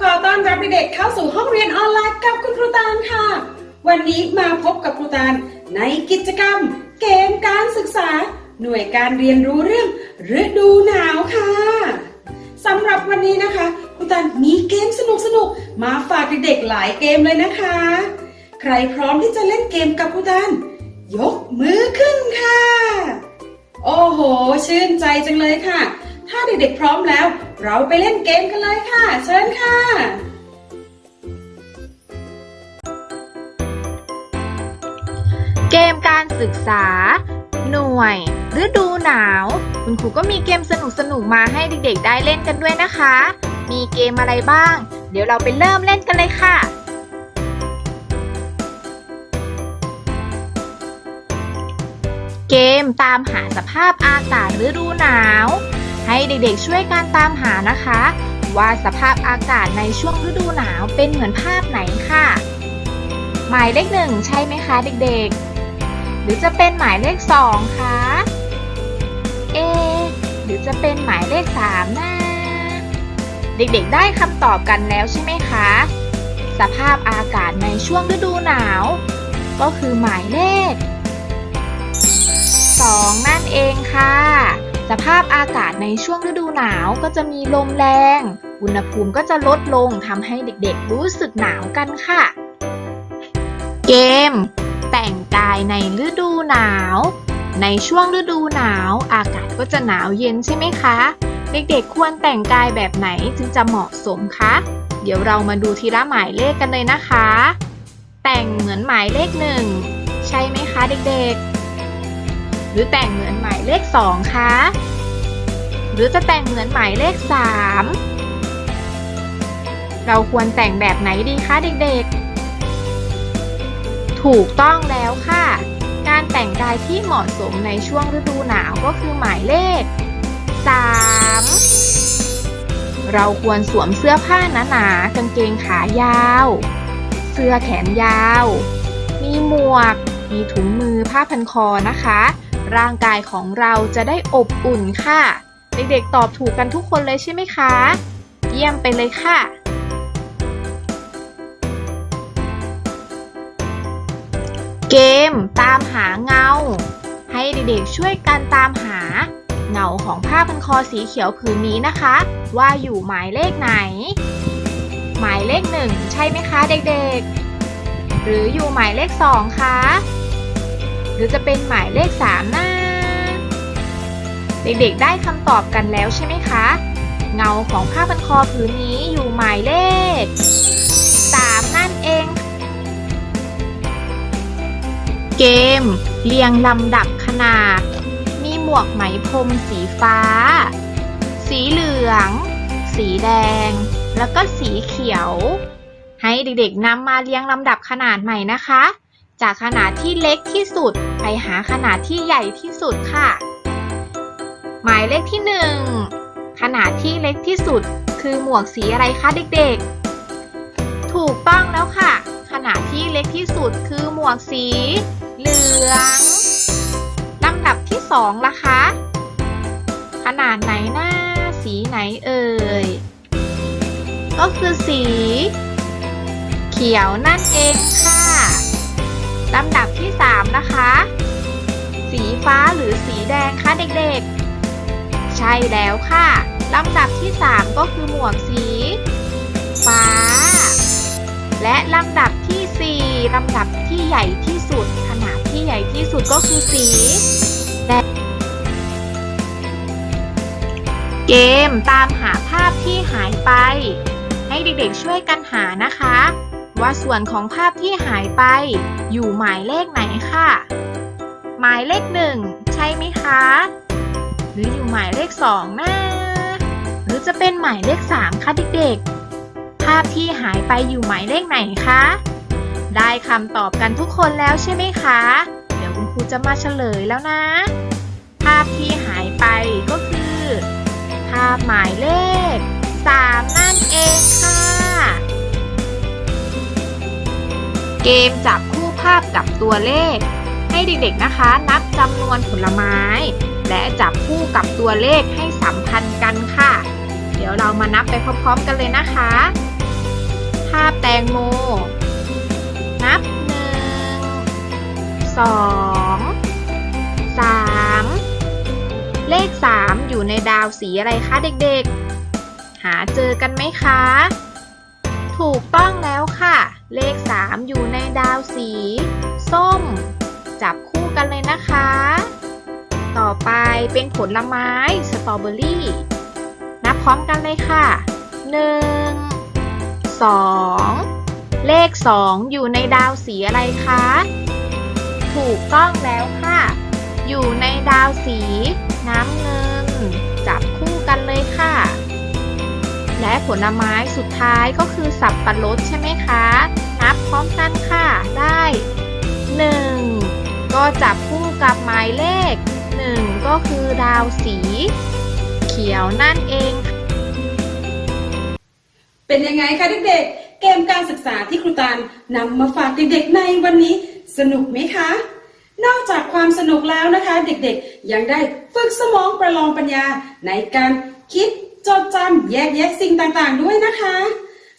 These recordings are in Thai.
ขอต้อนรับเด็กๆเข้าสู่ห้องเรียนออนไลน์กับคุณครูตาลค่ะ วันนี้มาพบกับครูตาลในกิจกรรม เกมการศึกษา หน่วยการเรียนรู้เรื่องฤดูหนาวค่ะสำหรับวันนี้นะคะครูตาลมีเกมสนุกๆมาฝากเด็กๆหลายเกมเลยนะคะ ใครพร้อมที่จะเล่นเกมกับครูตาลยกมือขึ้นค่ะ โอ้โห ชื่นใจจังเลยค่ะ ถ้าเด็กๆพร้อมแล้ว เราไปเล่นเกมกันเลยค่ะ เชิญค่ะ เกมการศึกษา หน่วยฤดูหนาว คุณครูก็มีเกมสนุกๆมาให้เด็กๆ ได้เล่นกันด้วยนะคะ มีเกมอะไรบ้าง เดี๋ยวเราไปเริ่มเล่นกันเลยค่ะเกมตามหาสภาพอากาศฤดูหนาว ให้เด็กๆช่วยกันตามหานะคะ ว่าสภาพอากาศในช่วงฤดูหนาวเป็นเหมือนภาพไหนค่ะ หมายเลขหนึ่งใช่ไหมคะเด็กๆ หรือจะเป็นหมายเลขสองคะเอหรือจะเป็นหมายเลขสามนะเด็กๆ ได้คำตอบกันแล้วใช่ไหมคะ สภาพอากาศในช่วงฤดูหนาว ก็คือหมายเลข 2 นั่นเองค่ะ สภาพอากาศในช่วงฤดูหนาวก็จะมีลมแรง อุณหภูมิก็จะลดลงทำให้เด็กๆรู้สึกหนาวกันค่ะ เกม แต่งกายในฤดูหนาว ในช่วงฤดูหนาว อากาศก็จะหนาวเย็นใช่ไหมคะ เด็กๆควรแต่งกายแบบไหนจึงจะเหมาะสมคะ เดี๋ยวเรามาดูทีละหมายเลขกันเลยนะคะ แต่งเหมือนหมายเลขหนึ่งใช่ไหมคะเด็กๆ หรือแต่งเหมือนหมายเลขสองคะ หรือจะแต่งเหมือนหมายเลขสามเราควรแต่งแบบไหนดีคะเด็กๆ ถูกต้องแล้วค่ะ การแต่งกายที่เหมาะสมในช่วงฤดูหนาวก็คือหมายเลข 3 เราควรสวมเสื้อผ้าหนาๆกางเกงขายาว เสื้อแขนยาว มีหมวกมีถุงมือผ้าพันคอนะคะ ร่างกายของเราจะได้อบอุ่นค่ะ เด็กๆตอบถูกกันทุกคนเลยใช่ไหมคะ เยี่ยมไปเลยค่ะ เกมตามหาเงา ให้เด็กๆช่วยกันตามหา เงาของผ้าพันคอสีเขียวผืนนี้นะคะ ว่าอยู่หมายเลขไหน หมายเลขหนึ่งใช่ไหมคะเด็กๆ หรืออยู่หมายเลขสองคะ หรือจะเป็นหมายเลขสามนะ เด็กๆได้คำตอบกันแล้วใช่ไหมคะ เงาของผ้าพันคอผืนนี้อยู่หมายเลขสามนั่นเอง เกม เรียงลำดับขนาด มีหมวกไหมพรมสีฟ้า สีเหลือง สีแดง แล้วก็สีเขียว ให้เด็กๆนำมาเรียงลำดับขนาดใหม่นะคะ จากขนาดที่เล็กที่สุด ไปหาขนาดที่ใหญ่ที่สุดค่ะ หมายเลขที่หนึ่งขนาดที่เล็กที่สุด คือหมวกสีอะไรคะเด็กๆ ถูกต้องแล้วค่ะ ขนาดที่เล็กที่สุดคือหมวกสีเหลืองลำดับที่สองล่ะคะ ขนาดไหนหน้าสีไหนเอ่ย ก็คือสี เขียวนั่นเองค่ะ ลำดับที่ 3 นะคะ สีฟ้าหรือสีแดงคะเด็กๆ ใช่แล้วค่ะลำดับที่ 3 ก็คือหมวกสี ฟ้า และลำดับที่ 4 ลำดับที่ใหญ่ที่สุด ขนาดที่ใหญ่ที่สุดก็คือสีแดงเกมตามหาภาพที่หายไป ให้เด็กๆช่วยกันหานะคะ ว่าส่วนของภาพที่หายไป อยู่หมายเลขไหนค่ะ หมายเลขหนึ่งใช่ไหมคะ หรืออยู่หมายเลขสองนะหรือจะเป็นหมายเลขสามคะเด็กๆ ภาพที่หายไปอยู่หมายเลขไหนคะ ได้คำตอบกันทุกคนแล้วใช่ไหมคะ เดี๋ยวคุณครูจะมาเฉลยแล้วนะ ภาพที่หายไปก็คือ ภาพหมายเลข 3 นั่นเองค่ะ เกมจับคู่ภาพกับตัวเลข ให้เด็กๆนะคะ นับจำนวนผลไม้ และจับคู่กับตัวเลขให้สัมพันธ์กันค่ะ เดี๋ยวเรามานับไปพร้อมๆกันเลยนะคะ ภาพแตงโม นับหนึ่งสองสามเลขสามอยู่ในดาวสีอะไรคะเด็กๆ หาเจอกันไหมคะ ถูกต้องแล้วค่ะ เลขสามอยู่ในดาวสี ส้ม จับคู่กันเลยนะคะ ต่อไปเป็นผลไม้สตรอเบอรี่ นับพร้อมกันเลยค่ะ 1 2 เลข 2 อยู่ในดาวสีอะไรคะ ถูกต้องแล้วค่ะ อยู่ในดาวสีน้ำเงิน จับคู่กันเลยค่ะ และผลไม้สุดท้ายก็คือสับปะรดใช่ไหมคะ นับพร้อมกันค่ะ ได้ 1 ก็จับคู่กับหมายเลข 1 ก็คือดาวสี เขียวนั่นเอง เป็นยังไงคะเด็กๆ เกมการศึกษาที่ครูตาลนำมาฝากเด็กๆในวันนี้สนุกไหมคะ นอกจากความสนุกแล้วนะคะ เด็กๆ ยังได้ฝึกสมองประลองปัญญาในการคิดจดจำแยกแยะสิ่งต่างๆด้วยนะคะ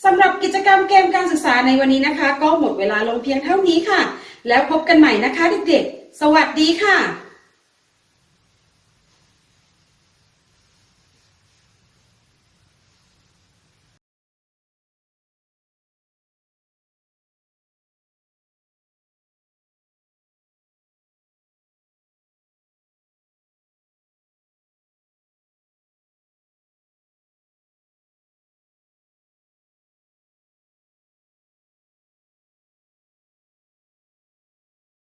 สำหรับกิจกรรมเกมการศึกษาในวันนี้นะคะ ก็หมดเวลาลงเพียงเท่านี้ค่ะ แล้วพบกันใหม่นะคะเด็กๆ สวัสดีค่ะ